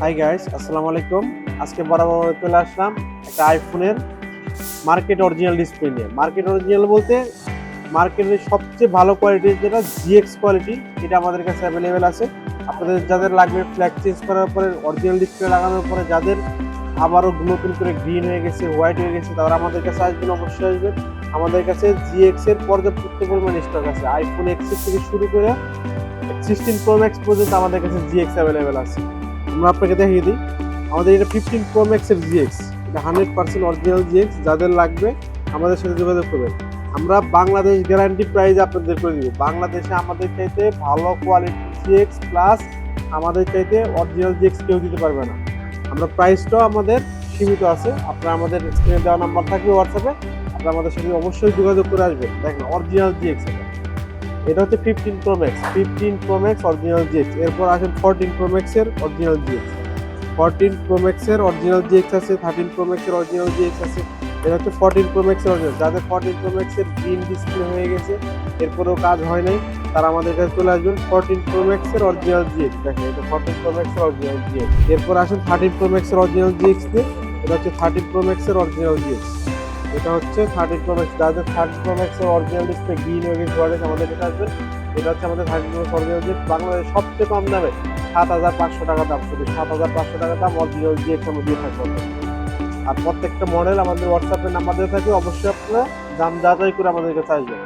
Hi guys আসসালামু আলাইকুম। আজকে বরাবর চলে আসলাম একটা আইফোনের মার্কেট অরিজিনাল ডিসপ্লে নিয়ে। মার্কেট অরিজিনাল বলতে মার্কেটের সবচেয়ে ভালো কোয়ালিটির যেটা জিএক্স কোয়ালিটি এটা আমাদের কাছে অ্যাভেলেবেল আছে। আপনাদের যাদের লাগবে ফ্ল্যাগ চেঞ্জ করার পরে অরিজিনাল ডিসপ্লে লাগানোর পরে, যাদের আবারও নতুন করে গ্রিন হয়ে গেছে হোয়াইট হয়ে গেছে, তারা আমাদের কাছে আসবেন, অবশ্যই আসবেন। আমাদের কাছে জিএক্স এর পর্যাপ্ত পরিমাণ স্টক আছে। আইফোন এক্সের থেকে শুরু করে সিক্সটিন প্রো ম্যাক্স পর্যন্ত আমাদের কাছে জিএক্স অ্যাভেলেবেল আছে। আমরা আপনাকে দেখিয়ে দিই। আমাদের এটা ফিফটিন প্রো ম্যাক্সের জিএক্স এটা হান্ড্রেড পার্সেন্ট অরিজিনাল জিএক্স যাদের লাগবে আমাদের সাথে যোগাযোগ করবেন। আমরা বাংলাদেশ গ্যারান্টি প্রাইস আপনাদের করে দিব। বাংলাদেশে আমাদের চাইতে ভালো কোয়ালিটি জিএক্স প্লাস আমাদের চাইতে অরিজিনাল জিএক্স কেউ দিতে পারবে না। আমরা প্রাইসটাও আমাদের সীমিত আছে। আপনারা আমাদের স্ক্রিনে দেওয়া নাম্বার থাকবে হোয়াটসঅ্যাপে আপনারা আমাদের সাথে অবশ্যই যোগাযোগ করে আসবেন। দেখেন অরিজিনাল জিএক্স এটা হচ্ছে fifteen pro max fifteen pro max original GX এরপর আসেন ফোরটিন প্রো ম্যাক্সের অরিজিনাল জিএক্স ফোরটিন প্রো ম্যাক্সের অরিজিনাল জিএক্স আছে থার্টিন প্রো ম্যাক্সের অরিজিনাল জিএক্স আছে এটা হচ্ছে ফোরটিন প্রো ম্যাক্সের অরিজিনাল যাদের ফোরটিন প্রো ম্যাক্সের গ্রিন ডিসপ্লে হয়ে গেছে এরপরেও কাজ হয় নাই তারা আমাদের কাছে চলে আসবেন ফোরটিন প্রো ম্যাক্সের অরিজিনাল জিএক্স দেখেন এটা ফোরটিন প্রো ম্যাক্সের অরিজিনাল জিএক্স এরপর আসেন থার্টিন প্রো ম্যাক্সের অরিজিনাল জিএক্স এটা হচ্ছে থার্টিন প্রো ম্যাক্সের অরিজিনাল জিএক্স এটা হচ্ছে থার্টি প্রো ম্যাক্স যাদের থার্টি প্রো ম্যাক্সের অরিজিনাল ডিসপ্লে গ্রিন ওয়েভিং গেছে আমাদের কাছে আসবে। এটা হচ্ছে আমাদের থার্টি প্রো অরিজিনাল জিএক্স বাংলাদেশের সবচেয়ে কম দামে সাত হাজার পাঁচশো টাকা দাম শুধু, সাত হাজার পাঁচশো টাকা দাম অরিজিনাল দিয়ে কোনো দিয়ে থাকবে। আর প্রত্যেকটা মডেল আমাদের হোয়াটসঅ্যাপের নাম্বার দেওয়া থাকে অবশ্যই আপনারা দাম যাচাই করে আমাদের কাছে আসবেন।